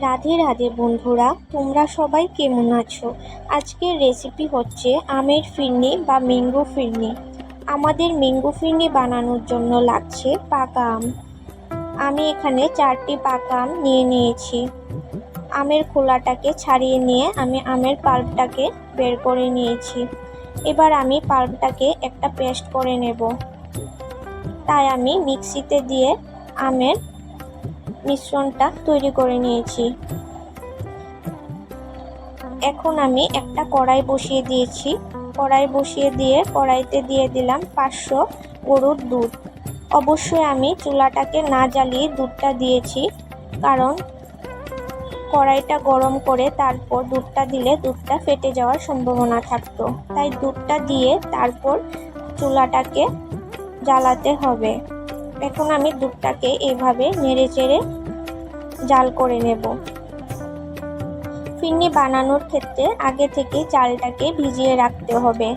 রাধে রাধে বন্ধুরা, তোমরা সবাই কেমন আছো? আজকের রেসিপি হচ্ছে আমের ফিরনি বা ম্যাঙ্গো ফিরনি। আমাদের ম্যাঙ্গো ফিরনি বানানোর জন্য লাগছে পাকা আম। আমি এখানে চারটি পাকা আম নিয়ে নিয়েছি। আমের খোলাটাকে ছাড়িয়ে নিয়ে আমি আমের পাল্পটাকে বের করে নিয়েছি। এবার আমি পাল্পটাকে একটা পেস্ট করে নেব। তাই আমি মিক্সিতে দিয়ে আমের মিশ্রণটা তৈরি করে নিয়েছি। এখন আমি একটা কড়াই বসিয়ে দিয়েছি। কড়াই বসিয়ে দিয়ে কড়াইতে দিয়ে দিলাম পাঁচশো গরুর দুধ। অবশ্যই আমি চুলাটাকে না জ্বালিয়ে দুধটা দিয়েছি, কারণ কড়াইটা গরম করে তারপর দুধটা দিলে দুধটা ফেটে যাওয়ার সম্ভাবনা থাকতো। তাই দুধটা দিয়ে তারপর চুলাটাকে জ্বালাতে হবে। এখন আমি দুধটাকে এভাবে নেড়ে চেড়ে জাল করে নেব। ফিরনি বানানোর ক্ষেত্রে আগে থেকে চালটাকে ভিজিয়ে রাখতে হবে।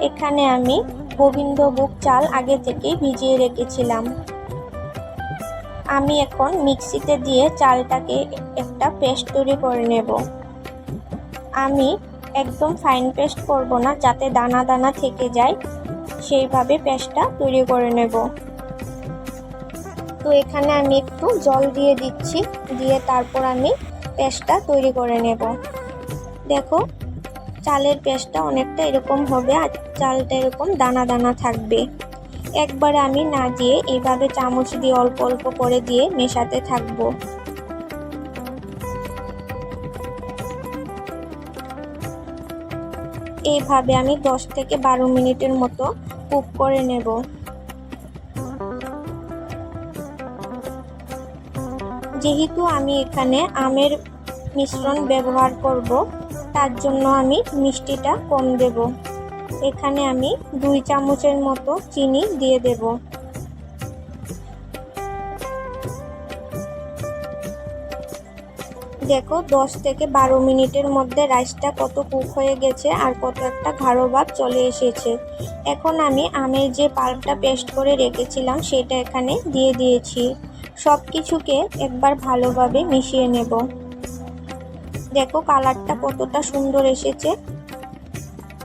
এখানে আমি গোবিন্দভোগ চাল আগে থেকে ভিজিয়ে রেখেছিলাম। আমি এখন মিক্সিতে দিয়ে চালটাকে একটা পেস্ট তৈরি করে নেব। আমি একদম ফাইন পেস্ট করব না, যাতে দানা দানা থেকে যায়, সেইভাবে পেস্টটা তৈরি করে নেব। তো এখানে আমি একটু জল দিয়ে দিচ্ছি, দিয়ে তারপর আমি পেস্টটা তৈরি করে নেব। দেখো, চালের পেস্টটা অনেকটা এরকম হবে আর চালটা এরকম দানা দানা থাকবে। একবারে আমি না দিয়ে এইভাবে চামচ দিয়ে অল্প অল্প করে দিয়ে মেশাতে থাকব। এইভাবে আমি দশ থেকে বারো মিনিটের মতো কুক করে নেব। যেহেতু আমি এখানে আমের মিশ্রণ ব্যবহার করব, তার জন্য আমি মিষ্টিটা কম দেব। এখানে আমি দুই চামচের মতো চিনি দিয়ে দেব। দেখো, দশ থেকে বারো মিনিটের মধ্যে রাইসটা কত কুক হয়ে গেছে আর কত একটা ঘাড়ো ভাব চলে এসেছে। এখন আমি আমের যে পাল্পটা পেস্ট করে রেখেছিলাম, সেটা এখানে দিয়ে দিয়েছি। সব কিছুকে একবার ভালোভাবে মিশিয়ে নেব। দেখো কালারটা কতটা সুন্দর এসেছে।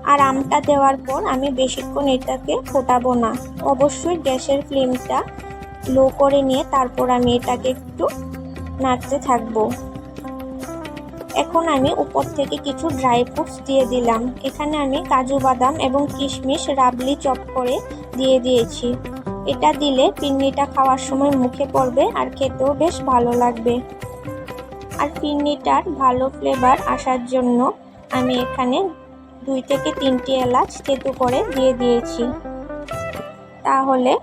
আর আমটা দেওয়ার পর আমি বেশিক্ষণ এটাকে ফোটাবো না। অবশ্যই গ্যাসের ফ্লেমটা লো করে নিয়ে তারপর আমি এটাকে একটু নাড়তে থাকব। এখন আমি উপর থেকে কিছু ড্রাই ফ্রুটস দিয়ে দিলাম। এখানে আমি কাজু বাদাম এবং কিশমিশ রাবলি চপ করে দিয়ে দিয়েছি। এটা দিলে পিন্নিটা খাওয়ার সময় মুখে পড়বে আর খেতেও বেশ ভালো লাগবে। আর পিন্নিটার ভালো ফ্লেভার আসার জন্য আমি এখানে দুই থেকে তিনটি এলাচ তেতু করে দিয়ে দিয়েছি। তাহলে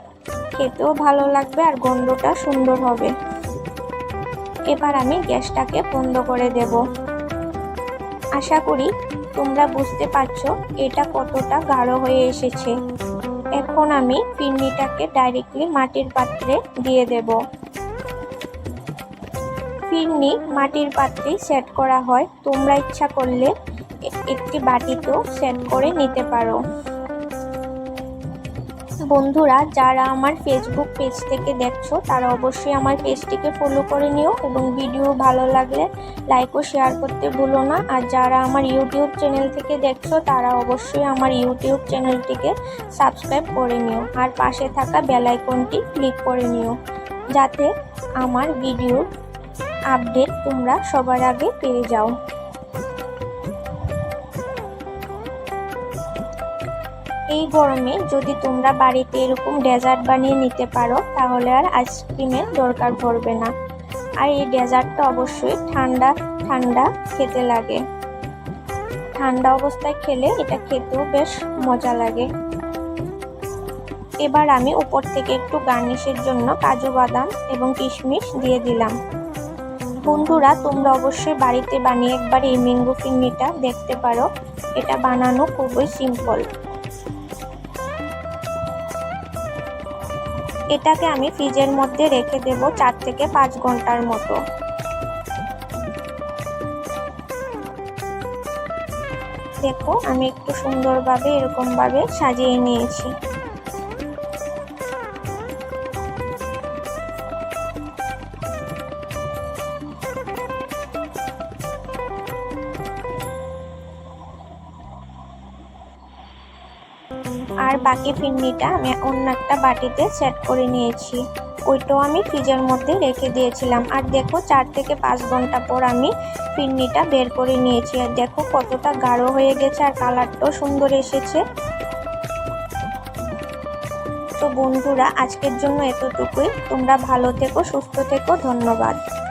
খেতেও ভালো লাগবে আর গন্ধটা সুন্দর হবে। এবার আমি গ্যাসটাকে বন্ধ করে দেব। আশা করি তোমরা বুঝতে পারছ এটা কতটা গাঢ় হয়ে এসেছে। এখন আমি ফিরনিটাকে ডাইরেক্টলি মাটির পাত্রে দিয়ে দেব। ফিরনি মাটির পাত্রে সেট করা হয়। তোমরা ইচ্ছা করলে একটি বাটিতেও সেট করে নিতে পারো। বন্ধুরা, যারা আমার ফেসবুক পেজ থেকে দেখছ, তারা অবশ্যই আমার পেজটিকে ফলো করে নিও এবং ভিডিও ভালো লাগলে লাইক ও শেয়ার করতে ভুলো না। আর যারা আমার ইউটিউব চ্যানেল থেকে দেখছ, তারা অবশ্যই আমার ইউটিউব চ্যানেলটিকে সাবস্ক্রাইব করে নিও। আর পাশে থাকা বেলাইকনটি ক্লিক করে নিও, যাতে আমার ভিডিওর আপডেট তোমরা সবার আগে পেয়ে যাও। এই গরমে যদি তোমরা বাড়িতে এরকম ডেজার্ট বানিয়ে নিতে পারো, তাহলে আর আইসক্রিমের দরকার পড়বে না। আর এই ডেজার্টটা অবশ্যই ঠান্ডা ঠান্ডা খেতে লাগে। ঠান্ডা অবস্থায় খেলে এটা খেতেও বেশ মজা লাগে। এবার আমি উপর থেকে একটু গার্নিশের জন্য কাজু বাদাম এবং কিশমিশ দিয়ে দিলাম। বন্ধুরা, তোমরা অবশ্যই বাড়িতে বানিয়ে একবার এই ম্যাঙ্গো ফিন্নিটা দেখতে পারো। এটা বানানো খুবই সিম্পল। এটাকে আমি ফ্রিজের মধ্যে রেখে দেব চার থেকে পাঁচ ঘণ্টার মতো। দেখো, আমি একটু সুন্দরভাবে এরকমভাবে সাজিয়ে নিয়েছি। আর বাকি ফিরনিটা আমি অন্য একটা বাটিতে সেট করে নিয়েছি। ওইটাও আমি ফ্রিজের মধ্যে রেখে দিয়েছিলাম। আর দেখো, চার থেকে পাঁচ ঘণ্টা পর আমি ফিরনিটা বের করে নিয়েছি। আর দেখো, কতটা গাঢ় হয়ে গেছে আর কালারটাও সুন্দর এসেছে। তো বন্ধুরা, আজকের জন্য এতটুকুই। তোমরা ভালো থেকো, সুস্থ থেকো। ধন্যবাদ।